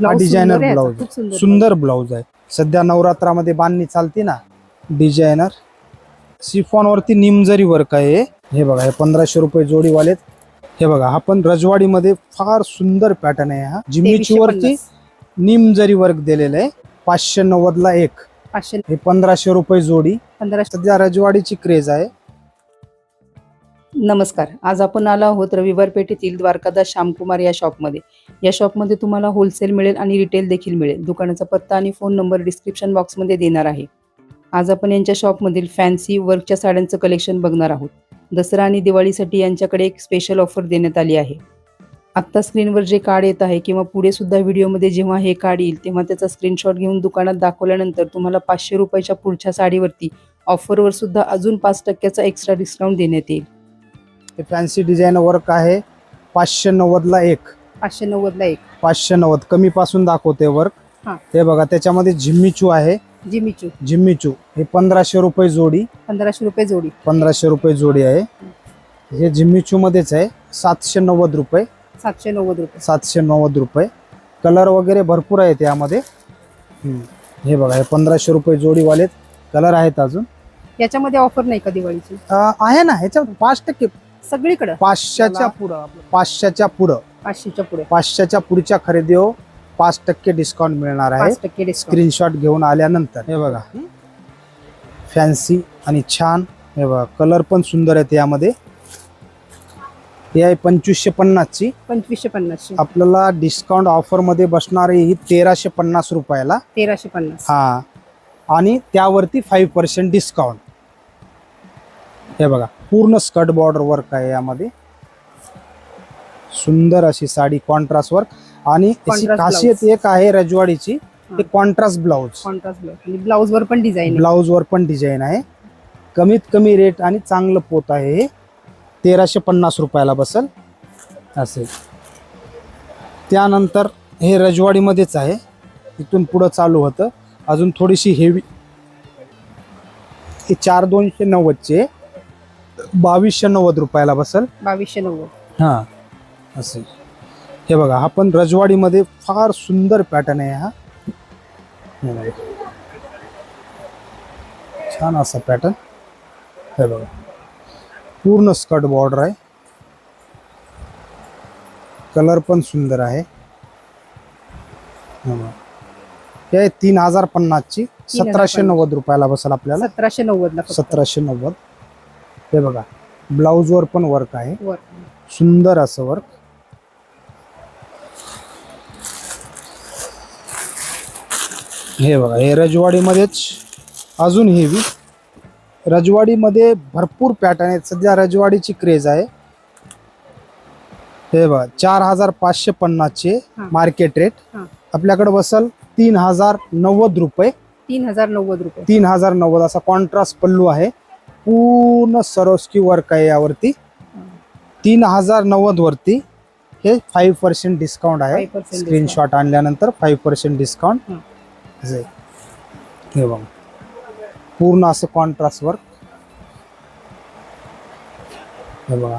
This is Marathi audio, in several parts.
Blouse डिझायनर सुंदर आहे ब्लाउज याचा, खूप सुंदर सुंदर ब्लाउज आहे. सध्या नवरात्रामध्ये बांधणी चालते ना डिझायनर. सिफॉन वरती निमजरी वर्क आहे हे बघा हे पंधराशे रुपये जोडीवालेत हे बघा हा पण रजवाडीमध्ये फार सुंदर पॅटर्न आहे हा. जिम्मीची वरती 2350. निमजरी वर्क दिलेलं आहे पाचशे नव्वद ला एक. पाचशे हे पंधराशे रुपये जोडी. पंधराशे. सध्या रजवाडीची क्रेज आहे. नमस्कार. आज आपण आलो आहोत रविवार पेठेतील द्वारकादास श्यामकुमार या शॉपमध्ये. या शॉपमध्ये तुम्हाला होलसेल मिळेल आणि रिटेल देखील मिळेल. दुकानाचा पत्ता आणि फोन नंबर डिस्क्रिप्शन बॉक्समध्ये देणार आहे. आज आपण यांच्या शॉपमधील फॅन्सी वर्कच्या साड्यांचं कलेक्शन बघणार आहोत. दसरा आणि दिवाळीसाठी यांच्याकडे एक स्पेशल ऑफर देण्यात आली आहे. आत्ता स्क्रीनवर जे कार्ड येत आहे किंवा पुढे सुद्धा व्हिडिओमध्ये जेव्हा हे कार्ड येईल तेव्हा त्याचा स्क्रीनशॉट घेऊन दुकानात दाखवल्यानंतर तुम्हाला पाचशे रुपयाच्या पुढच्या साडीवरती ऑफरवर सुद्धा अजून पाच टक्क्याचा एक्स्ट्रा डिस्काउंट देण्यात येईल. हे फॅन्सी डिझाईन वर्क आहे. पाचशे नव्वद ला एक. पाचशे नव्वदला एक. पाचशे नव्वद. कमी पासून दाखवते वर्क हा. हे बघा त्याच्यामध्ये झिम्मीचू आहे. जिमीचू झिम्मीचू हे पंधराशे रुपये जोडी. पंधराशे रुपये जोडी. पंधराशे रुपये जोडी आहे. हे झिम्मीचू मध्येच आहे. सातशे नव्वद रुपये. सातशे नव्वद रुपये. सातशे नव्वद रुपये. कलर वगैरे भरपूर आहेत यामध्ये. हम्म. हे बघा हे पंधराशे रुपये जोडीवालेत कलर आहेत अजून. याच्यामध्ये ऑफर नाही का दिवाळीची? अं, आहे ना ह्याच्यात पाच टक्के सगळीकडे. पाचशेच्या पुढं पाचशेच्या पुढं. पाचशेच्या पुढे. पाचशेच्या पुढच्या खरेदीवर पाच टक्के डिस्काउंट मिळणार आहे. पाच टक्के डिस्काउंट. स्क्रीनशॉट घेऊन आल्यानंतर. हे बघा. फॅन्सी आणि छान. हे बघा कलर पण सुंदर आहेत यामध्ये. हे आहे पंचवीसशे पन्नासची. पंचवीसशे पन्नासशे आपल्याला डिस्काउंट ऑफरमध्ये बसणारी ही तेराशे पन्नास रुपयाला. तेराशे पन्नास. हा. आणि त्यावरती फाईव्ह पर्सेंट डिस्काउंट हे बघा. पूर्ण स्कर्ट बॉर्डर वर्क आहे यामध्ये. सुंदर अशी साडी कॉन्ट्रास्ट वर्क आणि खासियत. एक आहे रजवाडीची ते कॉन्ट्रास्ट ब्लाउज कॉन्ट्रास्ट ब्लाउज वर पण डिझाईन ब्लाउज वर पण डिझाईन आहे. कमीत कमी रेट आणि चांगलं पोत आहे हे. तेराशे पन्नास रुपयाला बसल. असेल. त्यानंतर हे रजवाडीमध्येच आहे. इथून पुढं चालू होतं. अजून थोडीशी हेवी हे चार दोनशे नव्वदचे. बावीसशे नव्वद रुपयाला बसल. बावीसशे नव्वद. हां असेल हे बघा हा पण रजवाडीमध्ये फार सुंदर पॅटर्न आहे हा. हे बघा. छान असा पॅटर्न हे बघा. पूर्ण स्कर्ट बॉर्डर आहे. कलर पण सुंदर आहे. हे बघा. हे तीन हजार पन्नासची सतराशे. नव्वद रुपयाला बसेल आपल्याला. सतराशे नव्वद ला फक्त. सतराशे नव्वद. हे बघा ब्लाऊजवर पण वर्क आहे. सुंदर असं वर्क हे बघा हे रजवाडीमध्येच अजून हेवी रजवाडीमध्ये भरपूर पॅटर्न आहेत. सध्या रजवाडीची क्रेज आहे. हे बघा चार हजार पाचशे पन्नासचे. Market rate. आपल्याकडे बसल तीन हजार नव्वद रुपये. तीन हजार नव्वद रुपये. तीन हजार नव्वद असा कॉन्ट्रास्ट पल्लू आहे. पूर्ण सरोस्की वर्क आहे यावरती. तीन हजार नव्वद वरती हे फाईव्ह पर्सेंट डिस्काउंट आहे. 5% स्क्रीनशॉट आणल्यानंतर फाईव्ह पर्सेंट डिस्काउंट हं. हे बघा. पूर्ण असं कॉन्ट्रास्ट वर्क हे बघा.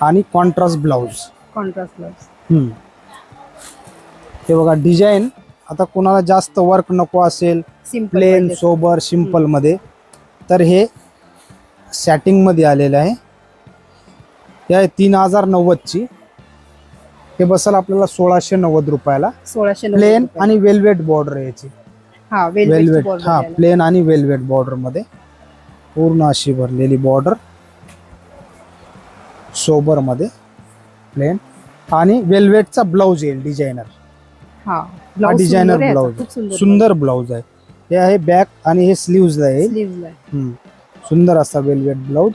आणि कॉन्ट्रास्ट ब्लाऊज कॉन्ट्रास्ट ब्लाउज हम्म. हे बघा डिझाईन आता कोणाला जास्त वर्क नको असेल सिंपल प्लेन सोबर सिंपलमध्ये तर हे सॅटिंगमध्ये आलेलं आहे. हे आहे तीन हजार नव्वदची हे बसल आपल्याला सोळाशे नव्वद रुपयाला. सोळाशे नव्वद प्लेन रुपये. आणि वेलवेट बॉर्डर याची. हा वेलवेट हा प्लेन आणि वेलवेट बॉर्डरमध्ये. पूर्ण अशी भरलेली बॉर्डर सोबरमध्ये. प्लेन आणि वेलवेटचा ब्लाऊज येईल डिझायनर हा हा ब्लाउज डिझायनर सुंदर आहे ब्लाऊज खूप सुंदर सुंदर ब्लाऊज आहे. हे आहे बॅक आणि हे स्लीव्हजला येईल आहे. हम्म. सुंदर असा वेलवेट ब्लाऊज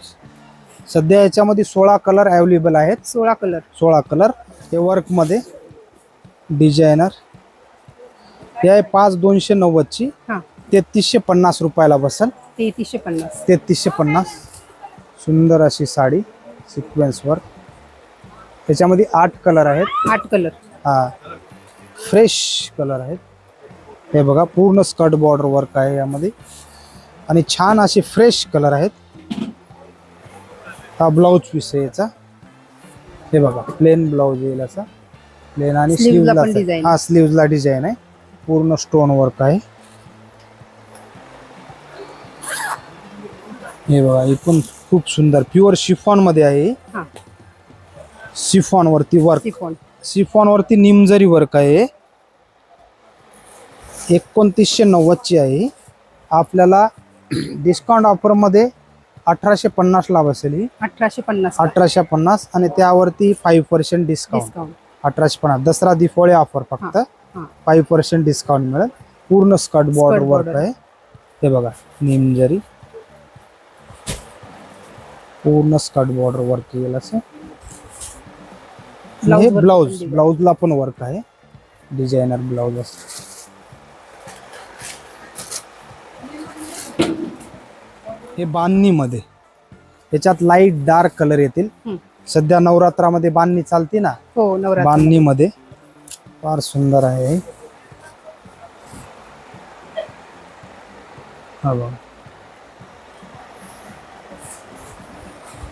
सध्या याच्यामध्ये सोळा कलर अवेलेबल आहेत. सोळा कलर सोळा कलर हे वर्कमध्ये डिझायनर हे आहे पाच दोनशे नव्वदची. हा. तेहतीसशे पन्नास रुपयाला बसल. तेहतीसशे पन्नास. तेहतीसशे पन्नास. सुंदर अशी साडी सिक्वेन्स वर्क त्याच्यामध्ये आठ कलर आहेत. आठ कलर हा. फ्रेश कलर आहेत. हे बघा पूर्ण स्कर्ट बॉर्डर वर्क आहे यामध्ये. आणि छान असे फ्रेश कलर आहेत. हा ब्लाऊज पीस आहे याचा. हे बघा प्लेन ब्लाऊज येईल असा. प्लेन आणि स्लीवला. हा स्लीव्हला डिझाईन आहे. पूर्ण स्टोन वर्क आहे. हे बघा ही पण खूप सुंदर. प्युअर शिफॉनमध्ये आहे. हा. शिफॉन वरती वर्क शिफॉन वरती निमजरी वर्क आहे. एकोणतीसशे नव्वदची आहे. आपल्याला डिस्काउंट ऑफरमध्ये अठराशे पन्नासला बसेल ही. अठराशे पन्नास अठराशे पन्नास आणि त्यावरती फाईव्ह पर्सेंट डिस्काउंट डिस्काउंट अठराशे पन्नास. दसरा दिवाळी ऑफर फक्त हा. फाईव्ह पर्सेंट डिस्काउंट मिळेल. पूर्ण स्कर्ट बॉर्डर वर्क. आहे. हे बघा निमजरी पूर्ण स्कर्ट बॉर्डर वर्क केलेलं असं Blouse हे ब्लाऊज. ब्लाऊजला पण वर्क आहे. डिझायनर ब्लाऊज असं हे बांधणीमध्ये. याच्यात लाइट डार्क कलर येतील. सध्या नवरात्रामध्ये बांधणी चालते ना? हो नवरात्र. बांधणीमध्ये. फार सुंदर आहे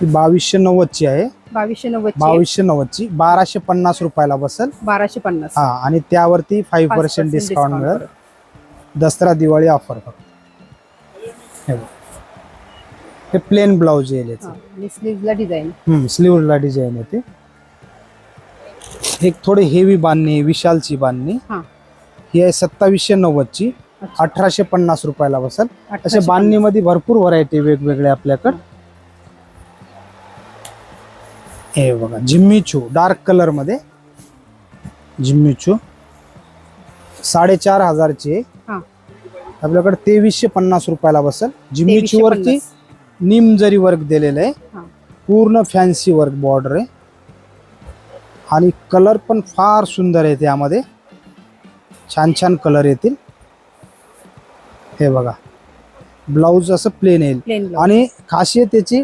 बावीसशे नव्वदची आहे. बावीसशे नव्वद बावीसशे नव्वदची. बाराशे पन्नास रुपयाला बसेल. बाराशे पन्नास. हा आणि त्यावरती फाईव्ह 5% पर्सेंट डिस्काउंट मिळेल. दसरा दिवाळी ऑफर फक्त हे प्लेन ब्लाऊज येईल हा, स्लीव्हला डिझाईन स्लीवला डिझाईन येते एक थोडी हेवी बांधणी विशालची बांधणी. हा. आहे सत्तावीसशे नव्वदची. अच्छा. अठराशे पन्नास रुपयाला बसेल. अशा 1850. बांधणीमध्ये भरपूर व्हरायटी वेगवेगळे आपल्याकडे. हे. बघा जिम्मीचू डार्क कलरमध्ये. जिम्मीचू. साडेचार हजारची. आपल्याकडे तेवीसशे पन्नास रुपयाला बसेल. जिम्मीचू 2350. वरती निम जरी वर्क दिलेलं आहे पूर्ण फॅन्सी वर्क बॉर्डर आहे. आणि कलर पण फार सुंदर आहे त्यामध्ये. छान छान कलर येतील. हे बघा. ब्लाऊज असं प्लेन येईल. आणि खासियत त्याची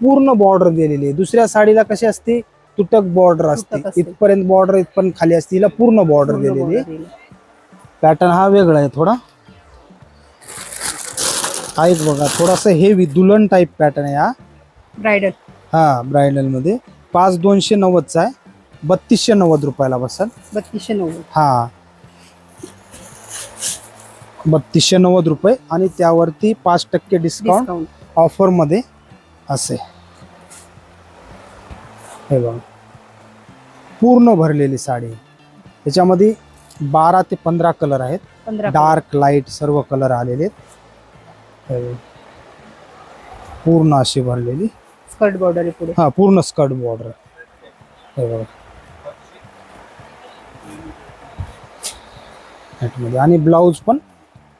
पूर्ण बॉर्डर दिलेली आहे. दुसऱ्या साडीला कशी असते? तुटक बॉर्डर असते. इथपर्यंत बॉर्डर इथपर्यंत खाली असते. हिला पूर्ण बॉर्डर दिलेली आहे. पॅटर्न हा वेगळा आहे थोडा. आहेच बघा थोडासा हेवी दुल्हन टाईप पॅटर्न आहे हा. ब्रायडल हा ब्रायडलमध्ये. पाच दोनशे नव्वदचा आहे. बत्तीसशे नव्वद रुपयाला बसल. बत्तीसशे नव्वद. हा. बत्तीसशे नव्वद रुपये आणि त्यावरती पाच टक्के डिस्काउंट डिस्काउंट ऑफरमध्ये असे. हे बघा. पूर्ण भरलेली साडी. त्याच्यामध्ये बारा ते पंधरा कलर आहेत. पंधरा डार्क लाइट सर्व कलर आलेले आहेत. पूर्ण अशी भरलेली. स्कर्ट बॉर्डर आहे पुढे. हा पूर्ण स्कर्ट बॉर्डर हे बघा. आणि ब्लाऊज पण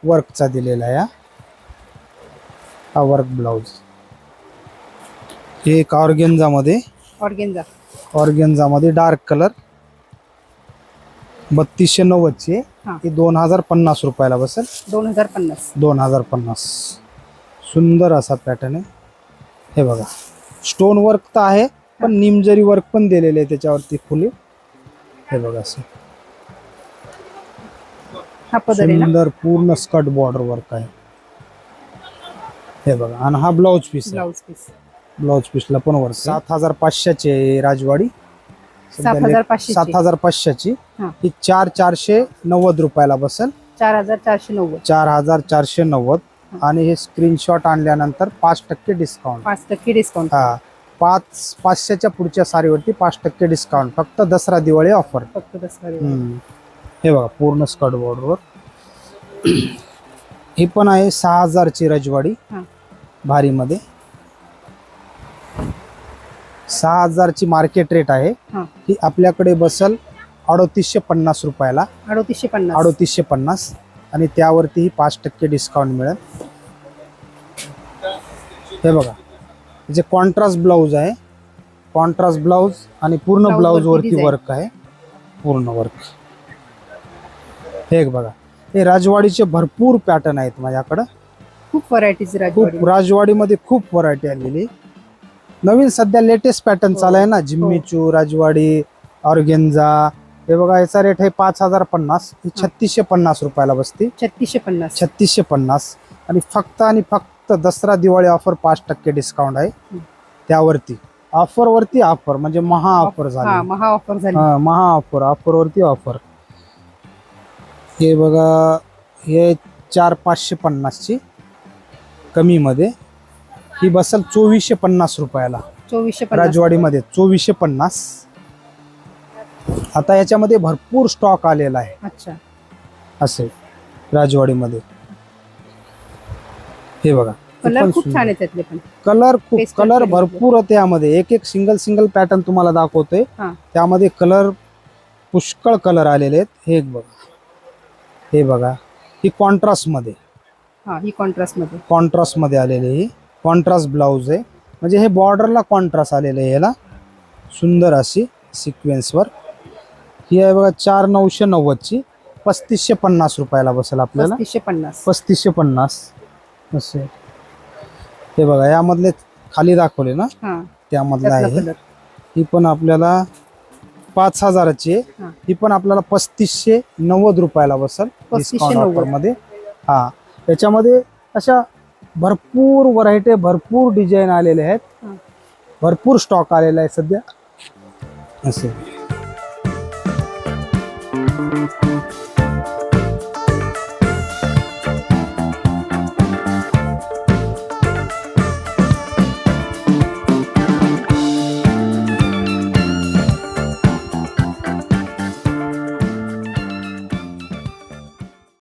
वर्कचा दिलेला आहे हा. वर्क ब्लाऊज एक ऑर्गेन्झामध्ये. ऑर्गेन्झा. ऑर्गेन्झामध्ये डार्क कलर. बत्तीसशे नव्वदची. हा. ही दोन हजार पन्नास रुपयाला बसेल. दोन हजार पन्नास. दोन हजार पन्नास. सुंदर असा पॅटर्न आहे. हे बघा. स्टोन वर्क तर आहे पण निमजरी वर्क पण दिलेले आहे त्याच्यावरती फुले. हे बघा असं. हा पदर आहे ना? सुंदर पूर्ण स्कर्ट बॉर्डर वर्क आहे. हे बघा. आणि हा blouse piece blouse piece blouse पीसला पण वर्क सात हजार पाचशेची राजवाडी. सात हजार पाचशेची. सात हजार पाचशेची. हा. चार चारशे नव्वद रुपयाला बसेल. चार हजार चारशे नव्वद. चार हजार चारशे नव्वद. आणि हे स्क्रीनशॉट आणल्यानंतर पाच टक्के डिस्काउंट पाच टक्के डिस्काउंट हा. पाच पाचशेच्या पुढच्या साडीवरती पाच टक्के डिस्काउंट फक्त दसरा दिवाळी ऑफर फक्त दसरा. हे बघा पूर्ण स्कर्ट बॉर्डरवर ही पण आहे सहा हजारची रजवाडी. भारीमध्ये. सहा हजारची मार्केट रेट आहे. हा. ही आपल्याकडे बसल अडोतीसशे पन्नास रुपयाला. अडोतीसशे पन्नास. अडोतीसशे पन्नास. आणि त्यावरतीही पाच टक्के डिस्काउंट मिळेल. हे बघा. जे कॉन्ट्रास्ट ब्लाऊज आहे कॉन्ट्रास्ट ब्लाऊज आणि पूर्ण Blouse ब्लाऊज वरती वरती design. वर्क आहे. पूर्ण वर्क हे एक बघा. हे राजवाडीचे भरपूर पॅटर्न आहेत माझ्याकडं. खूप व्हरायटीज खूप राजवाडीमध्ये खूप व्हरायटी आलेली. नवीन सध्या लेटेस्ट पॅटर्न हो. चालू आहे ना जिम्मीचू राजवाडी ऑर्गेन्झा हे बघा याचा रेट आहे पाच हजार पन्नास ही छत्तीसशे पन्नास रुपयाला बसते. छत्तीसशे पन्नास. छत्तीसशे पन्नास. आणि फक्त आणि फक्त दसरा दिवाळी ऑफर पाच टक्के डिस्काउंट आहे. हं. त्यावरती. ऑफर वरती ऑफर म्हणजे महा ऑफर हा झाली. महा ऑफर झाली. हा महा ऑफर ऑफर वरती ऑफर हे बघा हे चार पाचशे पन्नासची कमीमध्ये. ही बसल चोवीसशे पन्नास रुपयाला. चोवीसशे राजवाडीमध्ये चोवीसशे पन्नास. आता याच्यामध्ये भरपूर स्टॉक आलेला आहे. अच्छा. असे राजवाडीमध्ये. हे बघा कलर खूप. छान पण. कलर खूप कलर भरपूर त्यामध्ये एक एक सिंगल सिंगल पॅटर्न तुम्हाला दाखवतोय. त्यामध्ये कलर पुष्कळ कलर आलेले आहेत. हे एक बघा. हे बघा. ही कॉन्ट्रास्टमध्ये. ही कॉन्ट्रास्टमध्ये. कॉन्ट्रास्टमध्ये आलेली ही. कॉन्ट्रास्ट ब्लाऊज आहे. म्हणजे हे बॉर्डरला कॉन्ट्रास्ट आलेलं आहे याला. सुंदर अशी सिक्वेन्सवर ही आहे बघा चार नऊशे नव्वदची. पस्तीसशे पन्नास रुपयाला बसेल आपल्याला. पस्तीसशे पन्नास. पस्तीसशे पन्नास. असे हे बघा यामधले खाली दाखवले ना? हा. त्यामधला आहे. ही पण आपल्याला पाच हजाराची आहे. हा. ही पण आपल्याला पस्तीसशे नव्वद रुपयाला बसेल. 3590. डिस्काउंटमध्ये. हा. त्याच्यामध्ये अशा भरपूर व्हरायटी भरपूर डिझाईन आलेले आहेत. भरपूर स्टॉक आलेला आहे सध्या. असे.